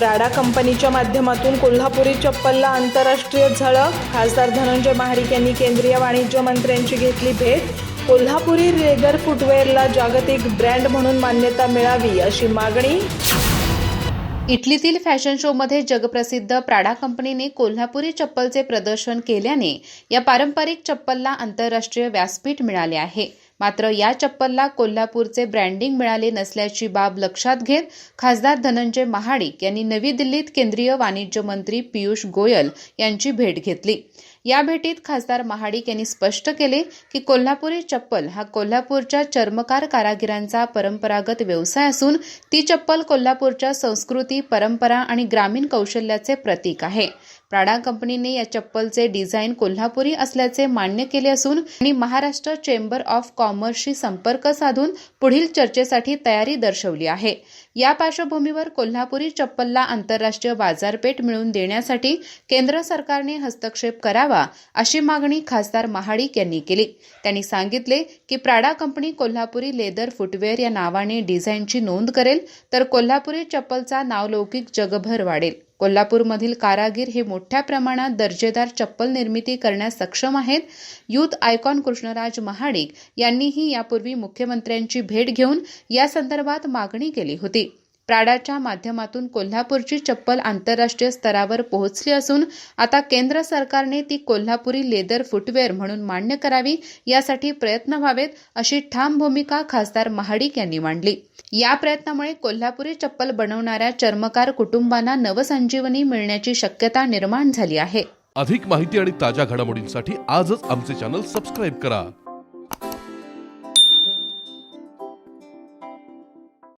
Prada कंपनीच्या माध्यमातून कोल्हापुरी चप्पलला आंतरराष्ट्रीय झळक. खासदार धनंजय महाडिक यांनी केंद्रीय वाणिज्य मंत्र्यांची घेतली भेट. कोल्हापुरी रेगर फुटवेअरला जागतिक ब्रँड म्हणून मान्यता मिळावी अशी मागणी. इटलीतील फॅशन शोमध्ये जगप्रसिद्ध प्राडा कंपनीने कोल्हापुरी चप्पलचे प्रदर्शन केल्याने या पारंपरिक चप्पलला आंतरराष्ट्रीय व्यासपीठ मिळाले आहे. मात्र या चप्पलला कोल्हापूरचे ब्रँडिंग मिळाले नसल्याची बाब लक्षात घेत खासदार धनंजय महाडिक यांनी नवी दिल्लीत केंद्रीय वाणिज्य मंत्री पियुष गोयल यांची भेट घेतली. या भेटीत खासदार महाडिक यांनी स्पष्ट केले की कोल्हापुरी चप्पल हा कोल्हापूरच्या चर्मकार कारागिरांचा परंपरागत व्यवसाय असून ती चप्पल कोल्हापूरच्या संस्कृती परंपरा आणि ग्रामीण कौशल्याचे प्रतीक आहे. प्राडा कंपनीने या चप्पलचे डिझाईन कोल्हापुरी असल्याचे मान्य केले असून आणि महाराष्ट्र चेंबर ऑफ कॉमर्सशी संपर्क साधून पुढील चर्चेसाठी तयारी दर्शवली आहे. या पार्श्वभूमीवर कोल्हापुरी चप्पलला आंतरराष्ट्रीय बाजारपेठ मिळवून देण्यासाठी केंद्र सरकारने हस्तक्षेप करावा अशी मागणी खासदार महाडिक यांनी केली. त्यांनी सांगितले की Prada company Kolhapuri leather footwear या नावाने डिझाईनची नोंद करेल तर कोल्हापुरी चप्पलचा नावलौकिक जगभर वाढेल. कोल्हापूरमधील कारागीर हे मोठ्या प्रमाणात दर्जेदार चप्पल निर्मिती करण्यास सक्षम आहेत. युथ आयकॉन कृष्णराज महाडिक यांनीही यापूर्वी मुख्यमंत्र्यांची भेट घेऊन या संदर्भात मागणी केली होती. प्राडाच्या माध्यमातून कोल्हापूरची चप्पल आंतरराष्ट्रीय स्तरावर पोहोचली असून आता केंद्र सरकारने ती कोल्हापुरी लेदर फुटवेअर म्हणून मान्य करावी यासाठी प्रयत्न व्हावेत अशी ठाम भूमिका खासदार महाडिक यांनी मांडली. या प्रयत्नामुळे कोल्हापुरी चप्पल बनवणाऱ्या चर्मकार कुटुंबांना नवसंजीवनी मिळण्याची शक्यता निर्माण झाली आहे. अधिक माहिती आणि ताज्या घडामोडींसाठी आजच आमचे चॅनल सबस्क्राईब करा.